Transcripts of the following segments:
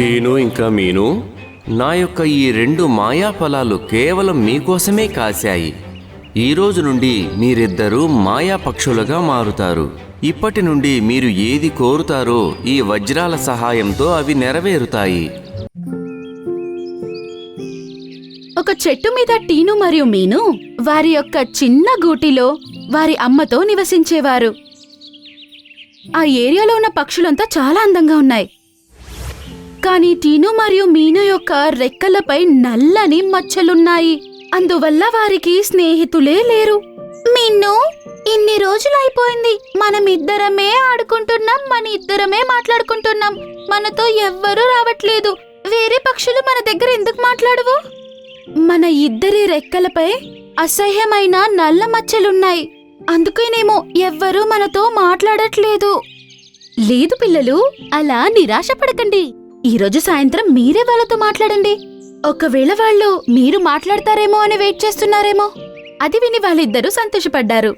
టీను ఇంకా మీను నా యొక్క ఈ రెండు మాయా ఫలాలు కేవలం మీకోసమే కాశాయి. ఈ రోజు నుండి మీరిద్దరూ మాయా పక్షులుగా మారుతారు. ఇప్పటి నుండి మీరు ఏది కోరుతారో ఈ వజ్రాల సహాయంతో అవి నెరవేరుతాయి. ఒక చెట్టు మీద టీను మరియు మీను వారి యొక్క చిన్న గూటిలో వారి అమ్మతో నివసించేవారు. ఆ ఏరియాలో ఉన్న పక్షులంతా చాలా అందంగా ఉన్నాయి. కానీ టీను మరియు మీను యొక్క రెక్కలపై నల్లని మచ్చలున్నాయి. అందువల్ల వారికి స్నేహితులే లేరు. మిన్ను ఇన్ని రోజులు అయిపోయింది మనం ఇద్దరమే ఆడుకుంటున్నాం మన ఇద్దరమే మాట్లాడుకుంటున్నాం. మనతో ఎవ్వరూ రావట్లేదు. వేరే పక్షులు మన దగ్గర ఎందుకు మాట్లాడవు? మన ఇద్దరి రెక్కలపై అసహ్యమైన నల్ల మచ్చలున్నాయి. అందుకేనేమో ఎవ్వరూ మనతో మాట్లాడట్లేదు. లేదు పిల్లలు అలా నిరాశపడకండి. ఈరోజు సాయంత్రం మీరే వాళ్ళతో మాట్లాడండి. ఒకవేళ వాళ్ళు మీరు మాట్లాడతారేమో అని వెయిట్ చేస్తున్నారేమో. అది విని వాళ్ళిద్దరూ సంతోషపడ్డారు.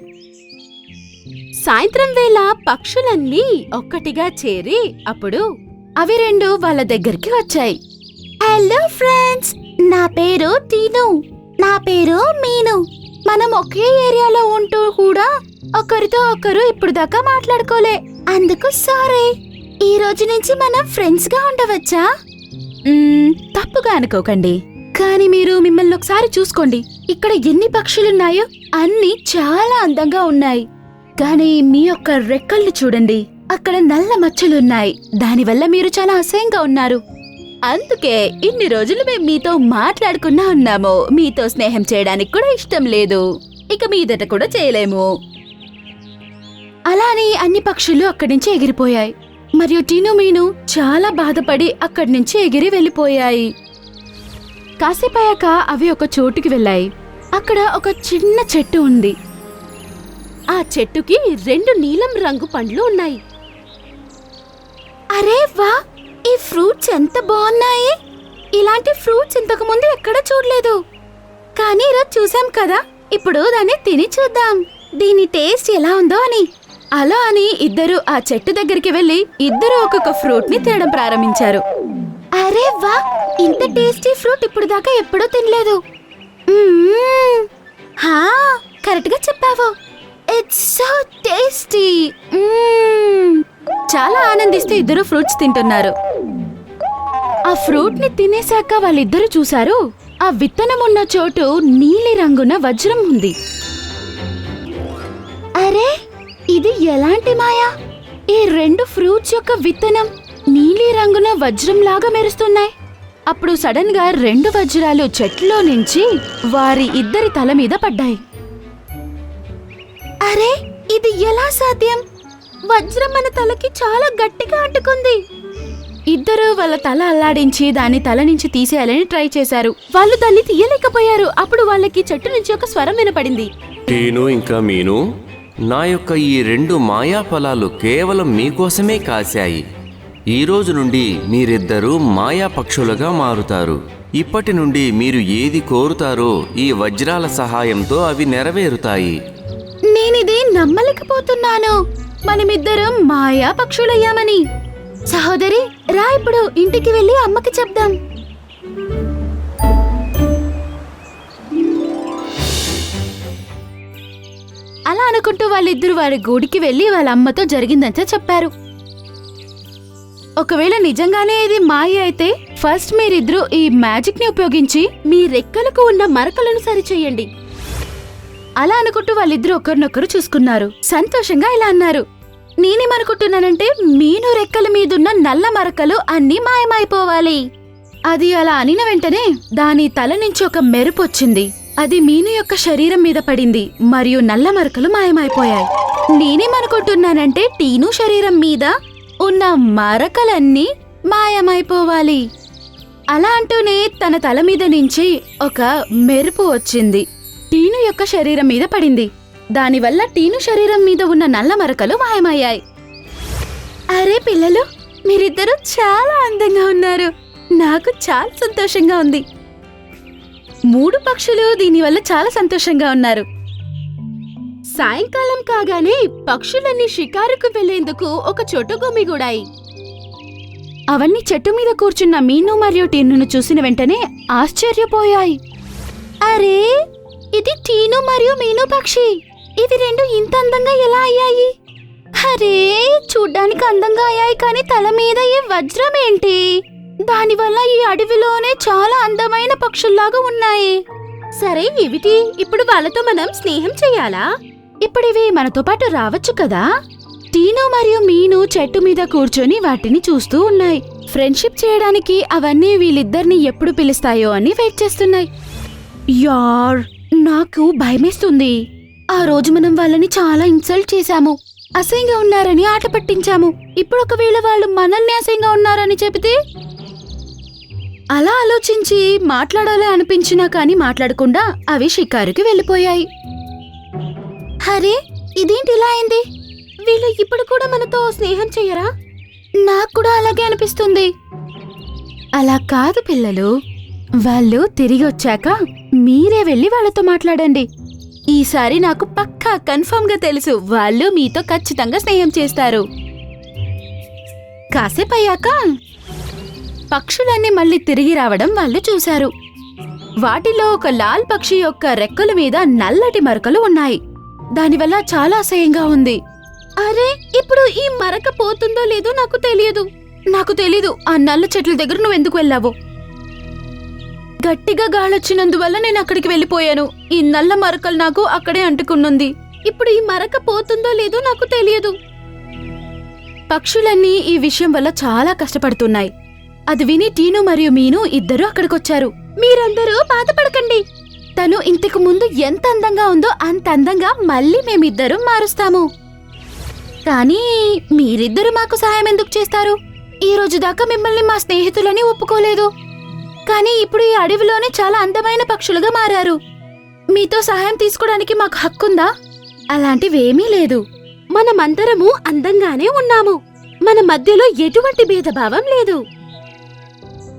సాయంత్రం వేళ పక్షులన్నీ ఒక్కటిగా చేరి అప్పుడు అవి రెండు వాళ్ళ దగ్గరికి వచ్చాయి. హలో ఫ్రెండ్స్ నా పేరు తీను నా పేరు మీను. మనం ఒకే ఏరియాలో ఉంటూ కూడా ఒకరితో ఒకరు ఇప్పుడు దాకా మాట్లాడుకోలే. అందుకు సారీ. ఈ రోజు నుంచి మనం ఫ్రెండ్స్గా ఉండవచ్చా? తప్పుగా అనుకోకండి. కానీ మీరు మిమ్మల్ని ఒకసారి చూసుకోండి. ఇక్కడ ఎన్ని పక్షులున్నాయో అన్ని చాలా అందంగా ఉన్నాయి. కానీ మీ యొక్క రెక్కల్ని చూడండి. అక్కడ నల్ల మచ్చలున్నాయి. దానివల్ల మీరు చాలా అసహ్యంగా ఉన్నారు. అందుకే ఇన్ని రోజులు మేము మీతో మాట్లాడుకున్నా ఉన్నాము. మీతో స్నేహం చేయడానికి కూడా ఇష్టం లేదు. ఇక మీదట కూడా చేయలేము. అలానే అన్ని పక్షులు అక్కడి నుంచి ఎగిరిపోయాయి. మరియు టీను మీను చాలా బాధపడి అక్కడి నుంచి ఎగిరి వెళ్ళిపోయాయి. కాసేపయ్యాక అవి ఒక చోటుకి వెళ్ళాయి. అక్కడ ఒక చిన్న చెట్టు ఉంది. ఆ చెట్టుకి రెండు నీలం రంగు పండ్లు ఉన్నాయి. అరే వా! ఈ ఫ్రూట్స్ ఎంత బాగున్నాయి! ఇలాంటి ఫ్రూట్స్ ఇంతకు ముందు ఎక్కడ చూడలేదు. కానీ ఈరోజు చూసాం కదా! ఇప్పుడు దాన్ని తిని చూద్దాం. దీని టేస్ట్ ఎలా ఉందో అని. అలా అని ఇద్దరు ఆ చెట్టు దగ్గరికి వెళ్ళి ఇద్దరు ఒక్కొక్క ఫ్రూట్ని తినడం ప్రారంభించారు. అరే వా ఇంత టేస్టీ ఫ్రూట్ ఇప్పుడు దాకా ఎప్పుడూ తినలేదు. కరెక్ట్గా చెప్పావు. ఇట్స్ సో టేస్టీ చాలా ఆనందిస్తూ ఇద్దరు ఫ్రూట్స్ తింటున్నారు. ఆ ఫ్రూట్ని తినేశాక వాళ్ళిద్దరూ చూశారు ఆ విత్తనం ఉన్న చోటు నీలి రంగున వజ్రం ఉంది. అరే ఇది ఎలాంటి మాయా? ఈ రెండు ఫ్రూట్స్ యొక్క విత్తనం నీలి రంగున వజ్రం లాగా మెరుస్తున్నాయి. అప్పుడు సడన్గా రెండు వజ్రాలు చెట్లో నుంచి వారి ఇద్దరి తల మీద పడ్డాయి. అరే ఇది ఎలా సాధ్యం? వజ్రం మన తలకి చాలా గట్టిగా అంటుకుంది. ఇద్దరు వాళ్ళ తల అల్లాడించి దాన్ని తల నుంచి తీసేయాలని ట్రై చేశారు. వాళ్ళు దాన్ని తీయలేకపోయారు. అప్పుడు వాళ్ళకి చెట్టు నుంచి ఒక స్వరం వినపడింది. ఇంకా మీను? నా యొక్క ఈ రెండు మాయా ఫలాలు కేవలం మీకోసమే కాశాయి. ఈ రోజు నుండి మీరిద్దరూ మాయా పక్షులుగా మారుతారు. ఇప్పటి నుండి మీరు ఏది కోరుతారో ఈ వజ్రాల సహాయంతో అవి నెరవేరుతాయి. నేనిది నమ్మలేకపోతున్నాను. మనమిద్దరం మాయా పక్షులయ్యామని సహోదరి రా ఇప్పుడు ఇంటికి వెళ్ళి అమ్మకి చెప్దాం. అలా అనుకుంటూ వాళ్ళిద్దరు వారి గూడికి వెళ్ళి వాళ్ళ అమ్మతో జరిగిందంతా చెప్పారు. ఒకవేళ నిజంగానే ఇది మాయ అయితే ఫస్ట్ మీరిద్దరూ ఈ మ్యాజిక్ని ఉపయోగించి మీ రెక్కలకు ఉన్న మరకలను సరిచేయండి. అలా అనుకుంటూ వాళ్ళిద్దరూ ఒకరినొకరు చూసుకున్నారు. సంతోషంగా ఇలా అన్నారు. నేనేమనుకుంటున్నానంటే మీను రెక్కల మీదున్న నల్ల మరకలు అన్నీ మాయమైపోవాలి. అది అలా అనిన వెంటనే దాని తల నుంచి ఒక మెరుపు వచ్చింది. అది మీను యొక్క శరీరం మీద పడింది మరియు నల్ల మరకలు మాయమైపోయాయి. నేనేమనుకుంటున్నానంటే టీను శరీరం మీద ఉన్న మరకలన్నీ మాయమైపోవాలి. అలా అంటూనే తన తల మీద నుంచి ఒక మెరుపు వచ్చింది. టీను యొక్క శరీరం మీద పడింది. దానివల్ల టీను శరీరం మీద ఉన్న నల్ల మరకలు మాయమయ్యాయి. అరే పిల్లలు మీరిద్దరూ చాలా అందంగా ఉన్నారు. నాకు చాలా సంతోషంగా ఉంది. మూడు పక్షులు దీనివల్ల చాలా సంతోషంగా ఉన్నారు. సాయంకాలం కాగానే పక్షులన్నీ షికారుకు వెళ్ళేందుకు ఒక చోట గుమిగూడాయి అవన్నీ చెట్టు మీద కూర్చున్న మీను మరియు టీనును చూసిన వెంటనే ఆశ్చర్యపోయాయి. అరే ఇది టీను మరియు మీను పక్షి. ఇవి రెండు ఇంత అందంగా ఎలా అయ్యాయి? అరే చూడ్డానికి అందంగా అయ్యాయి కానీ తల మీద ఈ వజ్రం ఏంటి? దానివల్ల ఈ అడవిలోనే చాలా అందమైన పక్షుల్లాగా ఉన్నాయి. సరే ఏమిటి? ఇప్పుడు వాళ్ళతో మనం స్నేహం చెయ్యాలా ఇప్పుడు ఇవి మనతో పాటు రావచ్చు కదా? టీను మరియు మీను చెట్టు మీద కూర్చొని వాటిని చూస్తూ ఉన్నాయి. ఫ్రెండ్షిప్ చేయడానికి అవన్నీ వీళ్ళిద్దరిని ఎప్పుడు పిలుస్తాయో అని వెయిట్ చేస్తున్నాయి. యార్ నాకు భయమేస్తుంది. ఆ రోజు మనం వాళ్ళని చాలా ఇన్సల్ట్ చేశాము. అసహ్యంగా ఉన్నారని ఆట పట్టించాము. ఇప్పుడు ఒకవేళ వాళ్ళు మనల్ని అసహ్యంగా ఉన్నారని చెబితే అలా ఆలోచించి మాట్లాడాలి అనిపించినా కానీ మాట్లాడకుండా అవి షికారుకి వెళ్ళిపోయాయి. హరే ఇదేంటి ఇలా అయింది? వీళ్ళు ఇప్పుడు కూడా మనతో స్నేహం చెయ్యరా నాకు కూడా అలాగే అనిపిస్తుంది. అలా కాదు పిల్లలు వాళ్ళు తిరిగి వచ్చాక మీరే వెళ్ళి వాళ్ళతో మాట్లాడండి. ఈసారి నాకు పక్కా కన్ఫర్మ్గా తెలుసు వాళ్ళు మీతో ఖచ్చితంగా స్నేహం చేస్తారు. కాసేపు అయ్యాక పక్షులన్నీ మళ్ళీ తిరిగి రావడం వాళ్ళు చూశారు. వాటిలో ఒక లాల్ పక్షి యొక్క రెక్కల మీద నల్లటి మరకలు ఉన్నాయి. దానివల్ల చాలా అసహ్యంగా ఉంది. అరే ఇప్పుడు ఈ మరక పోతుందో లేదో నాకు తెలియదు. నాకు తెలీదు ఆ నల్ల చెట్ల దగ్గర నువ్వు ఎందుకు వెళ్ళావు? గట్టిగా గాలొచ్చినందువల్ల నేను అక్కడికి వెళ్ళిపోయాను. ఈ నల్ల మరకలు నాకు అక్కడే అంటుకున్నుంది ఇప్పుడు ఈ మరక పోతుందో లేదో నాకు తెలియదు. పక్షులన్నీ ఈ విషయం వల్ల చాలా కష్టపడుతున్నాయి. అది విని టీను మరియు మీను ఇద్దరూ అక్కడికొచ్చారు. మీరందరూ బాధపడకండి. తను ఇంతకు ముందు ఎంత అందంగా ఉందో అంత అందంగా మళ్ళీ మేమిద్దరం మారుస్తాము. కానీ మీరిద్దరు మాకు సహాయం ఎందుకు చేస్తారు? ఈ రోజు దాకా మిమ్మల్ని మా స్నేహితులని ఒప్పుకోలేదు. కానీ ఇప్పుడు ఈ అడవిలోనే చాలా అందమైన పక్షులుగా మారారు. మీతో సహాయం తీసుకోవడానికి మాకు హక్కుందా? అలాంటివేమీ లేదు. మనమందరము అందంగానే ఉన్నాము. మన మధ్యలో ఎటువంటి భేదభావం లేదు.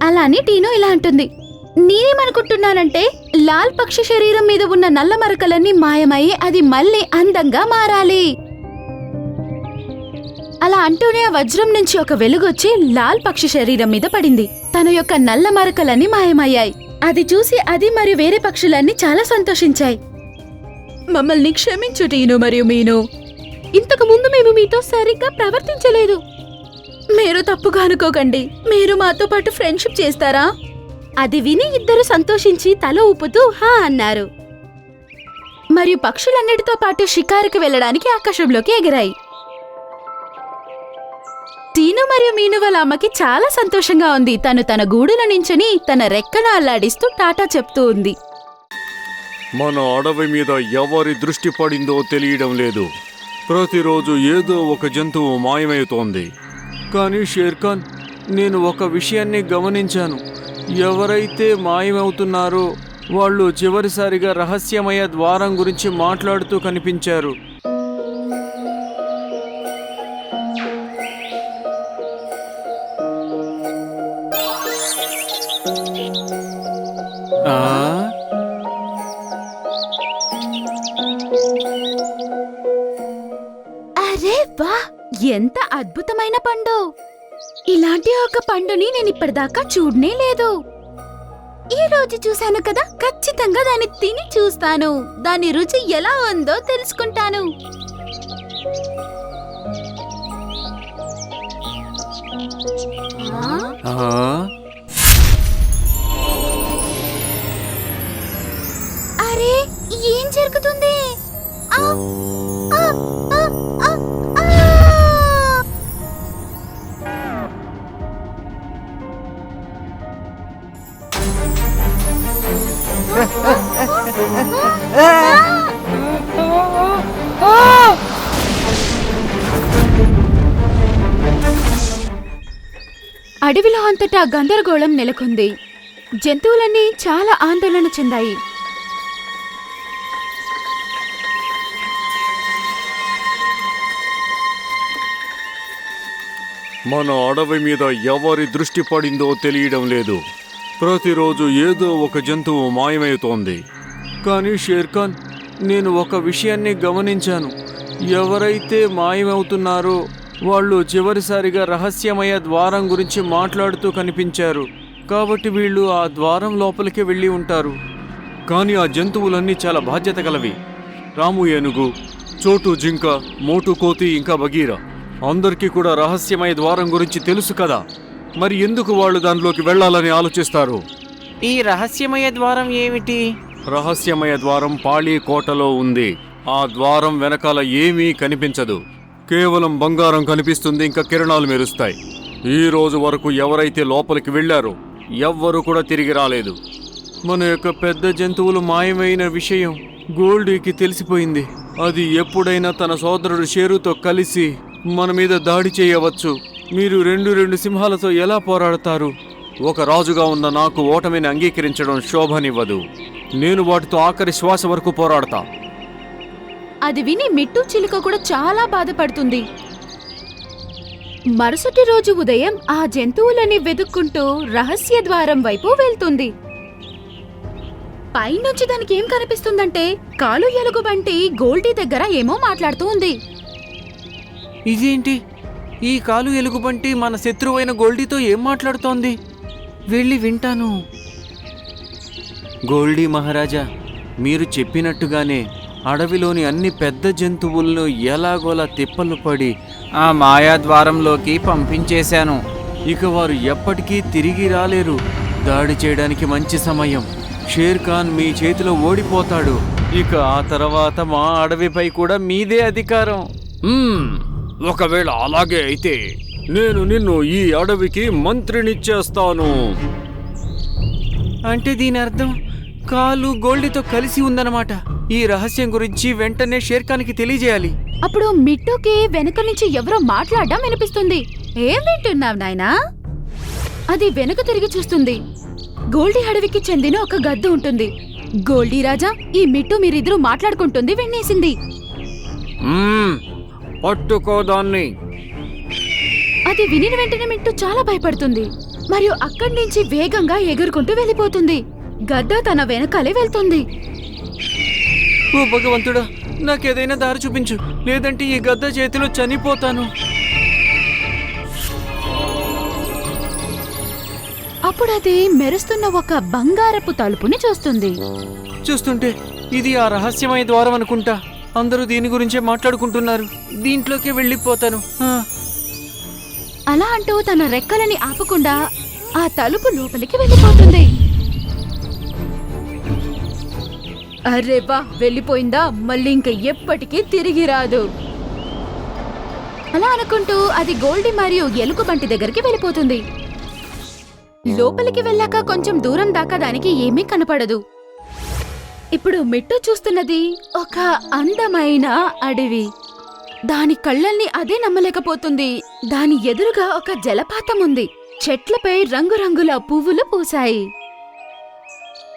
అలానే టీను ఇలా అంటుంది. నేనేమనుకుంటున్నానంటే లాల్ పక్షి శరీరం మీద ఉన్న నల్ల మరకలన్నీ మాయమై అది మళ్ళీ అందంగా మారాలి. అలా అంటూనే ఆ వజ్రం నుంచి ఒక వెలుగొచ్చి లాల్ పక్షి శరీరం మీద పడింది. తన యొక్క నల్ల మరకలన్నీ మాయమయ్యాయి. అది చూసి అది మరియు వేరే పక్షులన్నీ చాలా సంతోషించాయి. మమ్మల్ని క్షమించు టీను మరియు మీను. ఇంతకు ముందు మేము మీతో సరిగ్గా ప్రవర్తించలేదు. మీరు తప్పుగా అనుకోకండి. మీరు మాతో పాటు ఫ్రెండ్షిప్ చేస్తారా? అది విని ఇద్దరు సంతోషించి తల ఊపుతూ హా అన్నారు. మరియు పక్షులన్నిటితో పాటు షికారుకు వెళ్ళడానికి ఆకాశంలోకి ఎగిరాయి. టీను మరియు మీను వాళ్ళ అమ్మకి చాలా సంతోషంగా ఉంది. తను తన గూడులో నించని తన రెక్కను అల్లాడిస్తూ టాటా చెప్తూ ఉంది. మన అడవి మీద ఎవరి దృష్టి పడిందో తెలియడం లేదు. ప్రతిరోజు ఏదో ఒక జంతువు మాయమవుతోంది కానీ షేర్ఖాన్ నేను ఒక విషయాన్ని గమనించాను. ఎవరైతే మాయమవుతున్నారో వాళ్ళు చివరిసారిగా రహస్యమయ ద్వారం గురించి మాట్లాడుతూ కనిపించారు. ఇలాంటి ఒక పండుని నేను ఇప్పటిదాకా చూడనే లేదు. ఈ రోజు చూశాను కదా ఖచ్చితంగా దాన్ని తిని చూస్తాను. దాని రుచి ఎలా ఉందో తెలుసుకుంటాను? అరే ఏం జరుగుతుంది? అడవిలో అంతటా గందరగోళం నెలకొంది. జంతువులన్నీ చాలా ఆందోళన చెందాయి. మన అడవి మీద ఎవరి దృష్టి పడిందో తెలియడం లేదు. ప్రతిరోజు ఏదో ఒక జంతువు మాయమవుతోంది. కానీ షేర్ఖాన్ నేను ఒక విషయాన్ని గమనించాను. ఎవరైతే మాయమవుతున్నారో వాళ్ళు చివరిసారిగా రహస్యమయ ద్వారం గురించి మాట్లాడుతూ కనిపించారు. కాబట్టి వీళ్ళు ఆ ద్వారం లోపలికి వెళ్ళి ఉంటారు. కానీ ఆ జంతువులన్నీ చాలా బాధ్యత గలవి. రాము ఏనుగు చోటు జింక మోటు కోతి ఇంకా బగీరా అందరికీ కూడా రహస్యమయ ద్వారం గురించి తెలుసు కదా. మరి ఎందుకు వాళ్ళు దానిలోకి వెళ్ళాలని ఆలోచిస్తారు? ఈ రహస్యమయ ద్వారం ఏమిటి? రహస్యమయ ద్వారం పాళీ కోటలో ఉంది. ఆ ద్వారం వెనకాల ఏమీ కనిపించదు. కేవలం బంగారం కనిపిస్తుంది ఇంకా కిరణాలు మెరుస్తాయి. ఈ రోజు వరకు ఎవరైతే లోపలికి వెళ్ళారో ఎవ్వరూ కూడా తిరిగి రాలేదు. మన యొక్క పెద్ద జంతువులు మాయమైన విషయం గోల్డీకి తెలిసిపోయింది. అది ఎప్పుడైనా తన సోదరుడు షేరుతో కలిసి మన మీద దాడి చేయవచ్చు. మీరు రెండు రెండు సింహాలతో ఎలా పోరాడతారు? ఒక రాజుగా ఉన్న నాకు ఓటమిని అంగీకరించడం శోభనివ్వదు. నేను వాటితో ఆఖరి శ్వాస వరకు పోరాడతా. అది విని మిట్టు చిలుక కూడా చాలా బాధపడుతుంది. మరుసటి రోజు ఉదయం ఆ జంతువులని వెతుక్కుంటూ రహస్య ద్వారం వైపు వెళ్తుంది. పైనుంచి దానికి ఏం కనిపిస్తుందంటే కాలు ఎలుగు వంటి గోల్డీ దగ్గర ఏమో మాట్లాడుతూ ఉంది. ఇదేంటి? ఈ కాలు ఎలుగుబంటి మన శత్రువైన గోల్డీతో ఏం మాట్లాడుతోంది? వెళ్ళి వింటాను. గోల్డీ మహారాజా మీరు చెప్పినట్టుగానే అడవిలోని అన్ని పెద్ద జంతువులను ఎలాగోలా తిప్పలు పడి ఆ మాయా ద్వారంలోకి పంపించేశాను. ఇక వారు ఎప్పటికీ తిరిగి రాలేరు. దాడి చేయడానికి మంచి సమయం. షేర్ ఖాన్ మీ చేతిలో ఓడిపోతాడు. ఇక ఆ తర్వాత మా అడవిపై కూడా మీదే అధికారం. ఒకవేళ అలాగే అయితే నేను నిన్ను ఈ అడవికి మంత్రినిచ్చేస్తాను. అంటే దీని అర్థం కాలు గోల్డీతో కలిసి ఉందన్నమాట. ఈ రహస్యం గురించి వెంటనే షేర్ఖాన్కి తెలియజేయాలి. అప్పుడు మిట్టుకి వెనుక నుంచి ఎవరో మాట్లాడడం వినిపిస్తుంది. ఏం వింటున్నావు నాయనా? అది వెనుక తిరిగి చూస్తుంది. గోల్డీ అడవికి చెందిన ఒక గద్ద ఉంటుంది. గోల్డీ రాజా ఈ మిట్టు మీరిద్దరూ మాట్లాడుకుంటుంది వినేసింది మ్మ్, పట్టుకో దాన్ని. అది వినిన వెంటనే మిట్టు చాలా భయపడుతుంది. మరియు అక్కడి నుంచి వేగంగా ఎగురుకుంటూ వెళ్ళిపోతుంది. గద్ద తన వెనకాలే వెళ్తుంది. ఓ భగవంతుడా నాకేదైనా దారి చూపించు. లేదంటే ఈ గద్ద చేతిలో చనిపోతాను. అప్పుడు అది మెరుస్తున్న ఒక బంగారపు తలుపుని చూస్తుంది. చూస్తుంటే ఇది ఆ రహస్యమయ ద్వారం అనుకుంటా. అందరూ దీని గురించే మాట్లాడుకుంటున్నారు. దీంట్లోకి వెళ్ళిపోతాను. అలా అంటూ తన రెక్కలని ఆపకుండా ఆ తలుపు లోపలికి వెళ్ళిపోతుంది. అరే వా వెళ్ళిపోయిందా? మళ్ళీ ఇంక ఎప్పటికీ తిరిగి రాదు. అలా అనుకుంటూ అది గోల్డి మరియు ఎలుగుబంటి దగ్గరికి వెళ్ళిపోతుంది. లోపలికి వెళ్ళాక కొంచెం దూరం దాకా దానికి ఏమీ కనపడదు. ఇప్పుడు మిట్టు చూస్తున్నది ఒక అందమైన అడవి. దాని కళ్ళల్ని అదే నమ్మలేకపోతుంది. దాని ఎదురుగా ఒక జలపాతం ఉంది. చెట్లపై రంగురంగుల పువ్వులు పూసాయి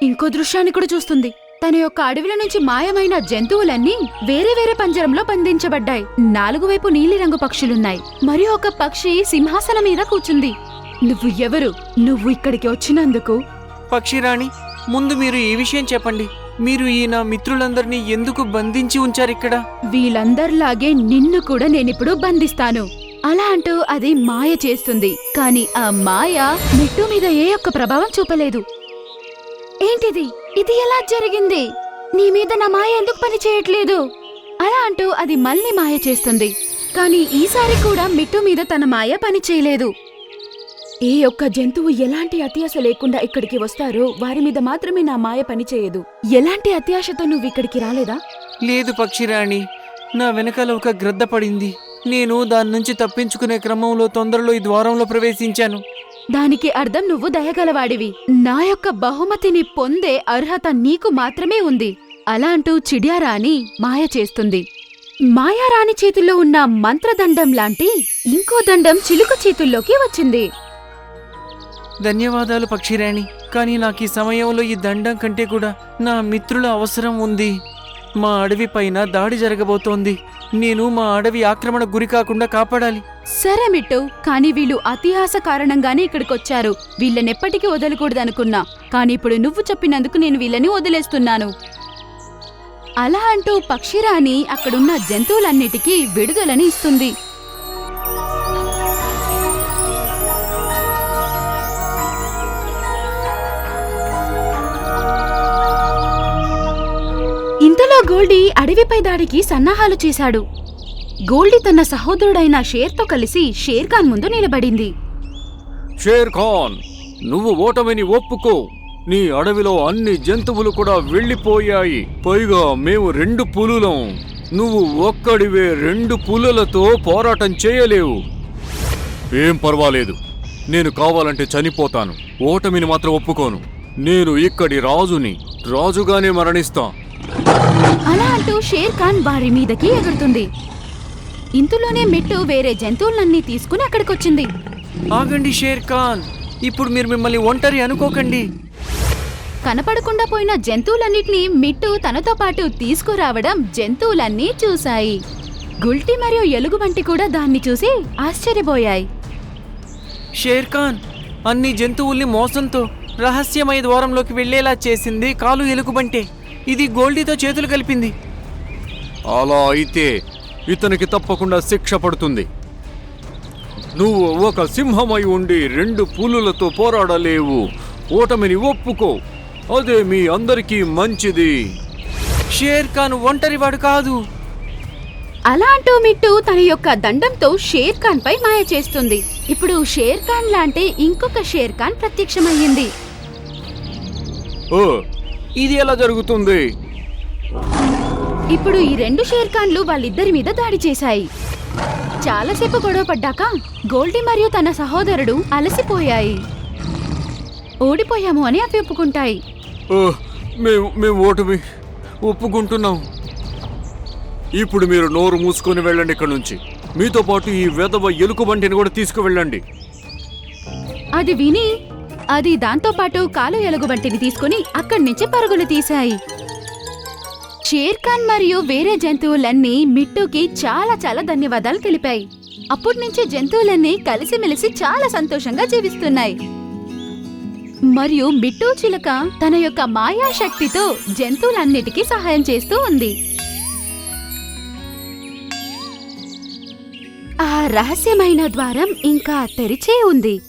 ఇంకో దృశ్యాన్ని కూడా చూస్తుంది. తన యొక్క అడవిలో నుంచి మాయమైన జంతువులన్నీ వేరే వేరే పంజరంలో బంధించబడ్డాయి. నాలుగు వైపు నీలిరంగు పక్షులున్నాయి. మరియు ఒక పక్షి సింహాసనం మీద కూర్చుంది. నువ్వు ఎవరు? నువ్వు ఇక్కడికి వచ్చినందుకు? పక్షిరాణి ముందు మీరు ఈ విషయం చెప్పండి. మీరు ఈయన మిత్రులందరినీ ఎందుకు బంధించి ఉంచారు ఇక్కడ? వీళ్ళందరిలాగే నిన్ను కూడా నేనిప్పుడు బంధిస్తాను. అలా అంటూ అది మాయ చేస్తుంది. కాని ఆ మాయ మిట్టు మీద ఏ ఒక్క ప్రభావం చూపలేదు. ఏంటిది? ఇది ఎలా జరిగింది? నీ మీద నా మాయ ఎందుకు పని చేయట్లేదు? అలా అంటూ అది మళ్ళీ మాయ చేస్తుంది. కానీ ఈసారి కూడా మిట్టు మీద తన మాయ పని చేయలేదు. ఏ ఒక్క జంతువు ఎలాంటి అత్యాశ లేకుండా ఇక్కడికి వస్తారో వారి మీద మాత్రమే నా మాయ పని చేయదు. ఎలాంటి అత్యాశతో నువ్వు ఇక్కడికి రాలేదా? లేదు పక్షిరాణి. నా వెనకాల ఒక గ్రద్ద పడింది. నేను దాని నుంచి తప్పించుకునే క్రమంలో తొందరలో ఈ ద్వారంలో ప్రవేశించాను. దానికి అర్థం నువ్వు దయగలవాడివి. నా యొక్క బహుమతిని పొందే అర్హత నీకు మాత్రమే ఉంది. అలా అంటూ చిడియారాణి మాయ చేస్తుంది. మాయారాణి చేతిలో ఉన్న మంత్రదండం లాంటి ఇంకో దండం చిలుక చేతుల్లోకి వచ్చింది. ధన్యవాదాలు పక్షిరాణి. కానీ నాకు ఈ సమయంలో ఈ దండం కంటే కూడా నా మిత్రుల అవసరం ఉంది. మా అడవి పైన దాడి జరగబోతోంది. నేను మా అడవి ఆక్రమణ గురి కాకుండా కాపాడాలి. సరే మిట్టు. కానీ వీళ్ళు అతిహాస కారణంగానే ఇక్కడికొచ్చారు. వీళ్ళనెప్పటికీ వదలకూడదనుకున్నా. కానీ ఇప్పుడు నువ్వు చెప్పినందుకు నేను వీళ్ళని వదిలేస్తున్నాను. అలా అంటూ పక్షిరాణి అక్కడున్న జంతువులన్నిటికీ విడుదలని ఇస్తుంది. ఇంతలో గోల్డీ అడవిపై దాడికి సన్నాహాలు చేశాడు. గోల్డీ తన సహోదరుడైన షేర్తో కలిసి షేర్ ఖాన్ ముందు నిలబడింది. షేర్ ఖాన్ నువ్వు ఓటమిని ఒప్పుకో. నీ అడవిలో అన్ని జంతువులు కూడా వెళ్ళిపోయాయి. పైగా మేము రెండు పులులం. నువ్వు ఒక్కడివే రెండు పులులతో పోరాటం చేయలేవు. ఏం పర్వాలేదు. నేను కావాలంటే చనిపోతాను. ఓటమిని మాత్రం ఒప్పుకోను. నేను ఇక్కడి రాజుని. రాజుగానే మరణిస్తా. అలా అంటూ షేర్ ఖాన్ వారి మీదకి ఎగురుతుంది. ఇంతలోనే మిట్టు వేరే జంతువులన్నీ తీసుకుని అక్కడికొచ్చింది. ఆగండి షేర్ ఖాన్ ఇప్పుడు మీరు మిమ్మల్ని ఒంటరి అనుకోకండి. కనపడకుండా పోయిన జంతువులన్నిటినీ మిట్టు తనతో పాటు తీసుకురావడం జంతువులన్నీ చూశాయి. గుల్టి మరియు ఎలుగుబంటి కూడా దాన్ని చూసి ఆశ్చర్యపోయాయి. షేర్ ఖాన్ అన్ని జంతువుల్ని మోసంతో రహస్యమయ ద్వారంలోకి వెళ్ళేలా చేసింది కాలు ఎలుగుబంటే. ఇది గోల్డీతో చేతులు కలిపింది. అలా అయితే ఇతనికి తప్పకుండా శిక్ష పడుతుంది. నువ్వు ఒక సింహమై ఉండి రెండు పులులతో పోరాడలేవు. ఓటమిని ఒప్పుకో. అదే మీ అందరికీ మంచిది. షేర్ ఖాన్ ఒంటరివాడు కాదు. అలా అంటూ మిట్టు తన యొక్క దండంతో షేర్ ఖాన్ పై మాయ చేస్తుంది. ఇప్పుడు షేర్ ఖాన్ లాంటి ఇంకొక షేర్ ఖాన్ ప్రత్యక్షమయ్యింది. ఓ ఇది ఎలా జరుగుతుంది? ఇప్పుడు ఈ రెండు షేర్ ఖాన్లు వాళ్ళిద్దరి మీద దాడి చేశాయి. చాలాసేపు గొడవ పడ్డాక గోల్డీ మరియు తన సహోదరుడు అలసిపోయాయి. ఓడిపోయాము అని అవి ఒప్పుకుంటాయి. ఓ, మేము మేము ఓటమి ఒప్పుకుంటున్నాం. ఇప్పుడు మీరు నోరు మూసుకొని వెళ్ళండి ఇక్కడ నుంచి. మీతో పాటు ఈ వెధవ ఎలుక బంటిని కూడా తీసుకువెళ్ళండి. అది విని అది దాంతో పాటు కాలు ఎలుగుబంటిని తీసుకుని అక్కడి నుంచి పరుగులు తీశాయి. షేర్ఖాన్ మరియు వేరే జంతువులన్నీ మిట్టుకి చాలా చాలా ధన్యవాదాలు తెలిపాయి. అప్పటి నుంచి జంతువులన్నీ కలిసిమెలిసి చాలా సంతోషంగా జీవిస్తున్నాయి. మరియు మిట్టు చిలుక తన యొక్క మాయా శక్తితో జంతువులన్నిటికీ సహాయం చేస్తూ ఉంది. ఆ రహస్యమైన ద్వారం ఇంకా తెరిచే ఉంది.